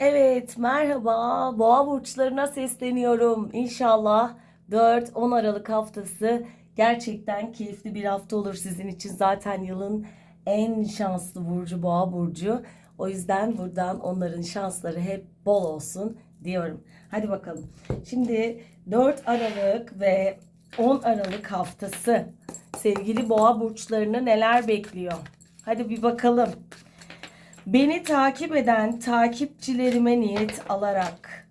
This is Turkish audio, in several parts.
Evet, merhaba. Boğa burçlarına sesleniyorum. İnşallah 4-10 Aralık haftası gerçekten keyifli bir hafta olur sizin için. Zaten yılın en şanslı burcu Boğa burcu. O yüzden buradan onların şansları hep bol olsun diyorum. Hadi bakalım. Şimdi 4 Aralık ve 10 Aralık haftası sevgili Boğa burçlarını neler bekliyor? Hadi bir bakalım. Beni takip eden takipçilerime niyet alarak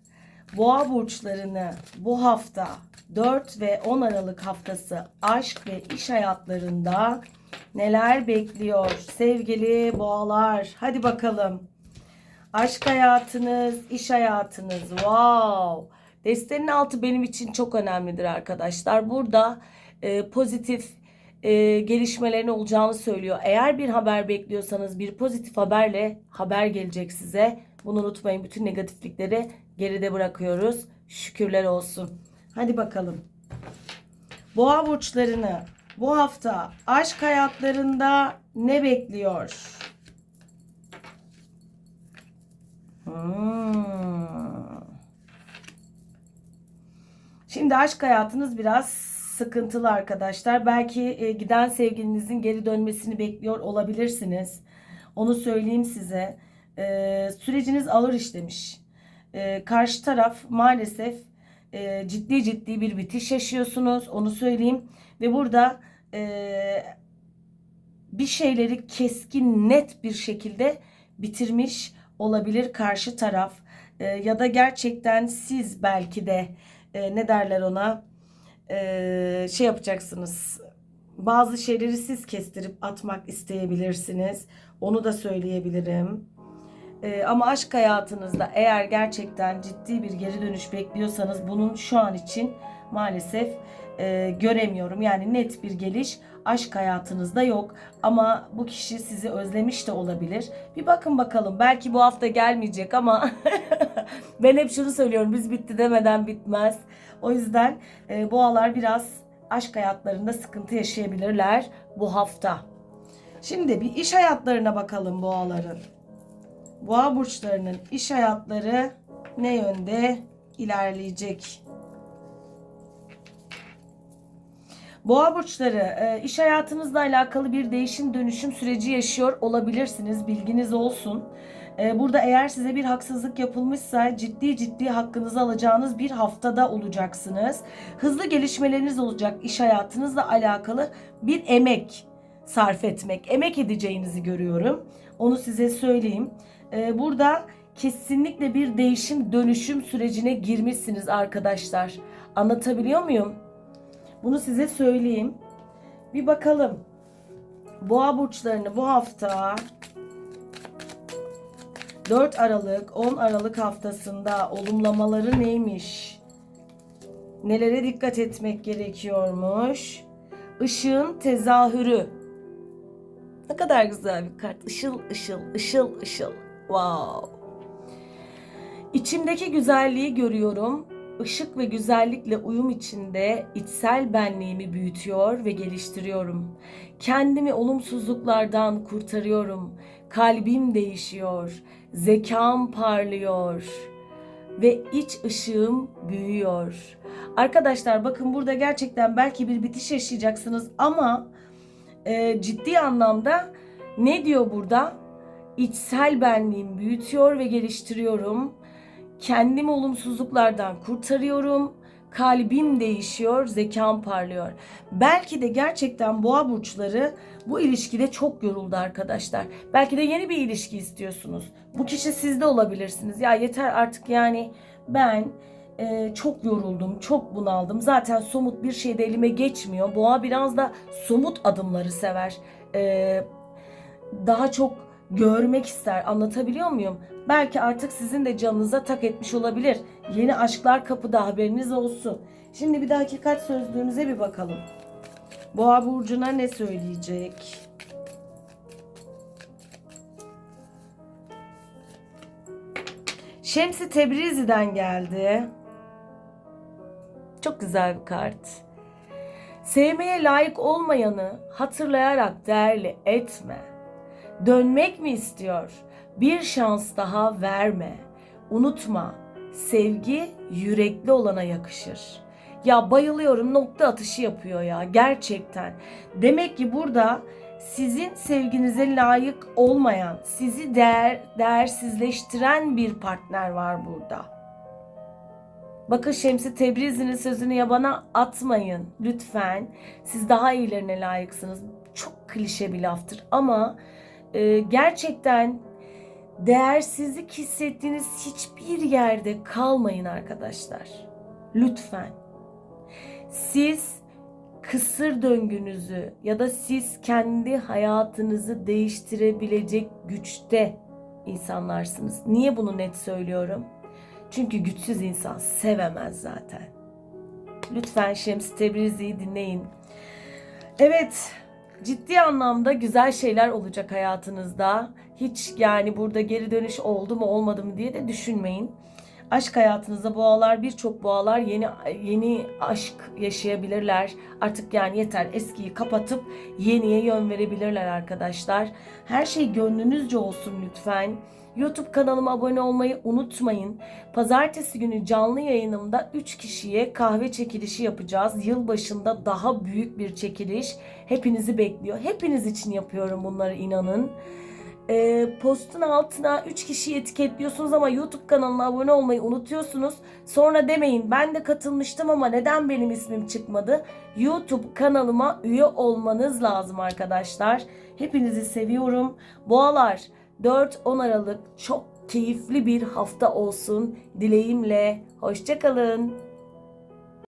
Boğa burçlarını bu hafta 4 ve 10 Aralık haftası aşk ve iş hayatlarında neler bekliyor sevgili boğalar? Hadi bakalım. Aşk hayatınız, iş hayatınız. Wow. Destenin altı benim için çok önemlidir arkadaşlar. Burada e, pozitif e, gelişmelerin olacağını söylüyor. Eğer bir haber bekliyorsanız bir pozitif haberle haber gelecek size. Bunu unutmayın. Bütün negatiflikleri geride bırakıyoruz. Şükürler olsun. Hadi bakalım. Boğa burçlarını bu hafta aşk hayatlarında ne bekliyor? Hmm. Şimdi aşk hayatınız biraz sıkıntılı arkadaşlar. Belki e, giden sevgilinizin geri dönmesini bekliyor olabilirsiniz. Onu söyleyeyim size. E, süreciniz ağır işlemiş. E, karşı taraf maalesef e, ciddi ciddi bir bitiş yaşıyorsunuz. Onu söyleyeyim. Ve burada e, bir şeyleri keskin net bir şekilde bitirmiş olabilir karşı taraf. E, ya da gerçekten siz belki de e, ne derler ona e, şey yapacaksınız. Bazı şeyleri siz kestirip atmak isteyebilirsiniz. Onu da söyleyebilirim. E, ama aşk hayatınızda eğer gerçekten ciddi bir geri dönüş bekliyorsanız bunun şu an için maalesef e, göremiyorum. Yani net bir geliş aşk hayatınızda yok. Ama bu kişi sizi özlemiş de olabilir. Bir bakın bakalım. Belki bu hafta gelmeyecek ama ben hep şunu söylüyorum. Biz bitti demeden bitmez. O yüzden e, boğalar biraz aşk hayatlarında sıkıntı yaşayabilirler bu hafta. Şimdi bir iş hayatlarına bakalım boğaların. Boğa burçlarının iş hayatları ne yönde ilerleyecek? Boğa burçları e, iş hayatınızla alakalı bir değişim dönüşüm süreci yaşıyor olabilirsiniz. Bilginiz olsun. E, Burada eğer size bir haksızlık yapılmışsa ciddi ciddi hakkınızı alacağınız bir haftada olacaksınız. Hızlı gelişmeleriniz olacak iş hayatınızla alakalı bir emek sarf etmek, emek edeceğinizi görüyorum. Onu size söyleyeyim. E, Burada kesinlikle bir değişim dönüşüm sürecine girmişsiniz arkadaşlar. Anlatabiliyor muyum? Bunu size söyleyeyim. Bir bakalım. Boğa burçlarını bu hafta 4 Aralık 10 Aralık haftasında olumlamaları neymiş? Nelere dikkat etmek gerekiyormuş? Işığın tezahürü. Ne kadar güzel bir kart. Işıl ışıl, ışıl ışıl. Wow. İçimdeki güzelliği görüyorum. Işık ve güzellikle uyum içinde içsel benliğimi büyütüyor ve geliştiriyorum. Kendimi olumsuzluklardan kurtarıyorum. Kalbim değişiyor. Zekam parlıyor ve iç ışığım büyüyor. Arkadaşlar bakın burada gerçekten belki bir bitiş yaşayacaksınız ama e, ciddi anlamda ne diyor burada? İçsel benliğimi büyütüyor ve geliştiriyorum. Kendimi olumsuzluklardan kurtarıyorum. Kalbim değişiyor, zekam parlıyor. Belki de gerçekten boğa burçları bu ilişkide çok yoruldu arkadaşlar. Belki de yeni bir ilişki istiyorsunuz. Bu kişi sizde olabilirsiniz. Ya yeter artık yani ben e, çok yoruldum, çok bunaldım. Zaten somut bir şey de elime geçmiyor. Boğa biraz da somut adımları sever. E, daha çok görmek ister. Anlatabiliyor muyum? Belki artık sizin de canınıza tak etmiş olabilir. Yeni aşklar kapıda haberiniz olsun. Şimdi bir de hakikat sözlüğünüze bir bakalım. Boğa burcuna ne söyleyecek? Şemsi Tebrizi'den geldi. Çok güzel bir kart. Sevmeye layık olmayanı hatırlayarak değerli etme. Dönmek mi istiyor? Bir şans daha verme. Unutma, sevgi yürekli olana yakışır. Ya bayılıyorum nokta atışı yapıyor ya gerçekten. Demek ki burada sizin sevginize layık olmayan, sizi değer değersizleştiren bir partner var burada. Bakın Şemsi Tebrizi'nin sözünü yabana atmayın lütfen. Siz daha iyilerine layıksınız. Çok klişe bir laftır ama e, gerçekten değersizlik hissettiğiniz hiçbir yerde kalmayın arkadaşlar. Lütfen. Siz kısır döngünüzü ya da siz kendi hayatınızı değiştirebilecek güçte insanlarsınız. Niye bunu net söylüyorum? Çünkü güçsüz insan sevemez zaten. Lütfen Şems Tebrizi'yi dinleyin. Evet, ciddi anlamda güzel şeyler olacak hayatınızda. Hiç yani burada geri dönüş oldu mu olmadı mı diye de düşünmeyin. Aşk hayatınızda boğalar birçok boğalar yeni yeni aşk yaşayabilirler. Artık yani yeter eskiyi kapatıp yeniye yön verebilirler arkadaşlar. Her şey gönlünüzce olsun lütfen. YouTube kanalıma abone olmayı unutmayın. Pazartesi günü canlı yayınımda 3 kişiye kahve çekilişi yapacağız. Yılbaşında daha büyük bir çekiliş hepinizi bekliyor. Hepiniz için yapıyorum bunları inanın. Ee, postun altına 3 kişiyi etiketliyorsunuz ama YouTube kanalına abone olmayı unutuyorsunuz. Sonra demeyin ben de katılmıştım ama neden benim ismim çıkmadı? YouTube kanalıma üye olmanız lazım arkadaşlar. Hepinizi seviyorum. Boğalar 4-10 Aralık çok keyifli bir hafta olsun dileğimle. Hoşçakalın.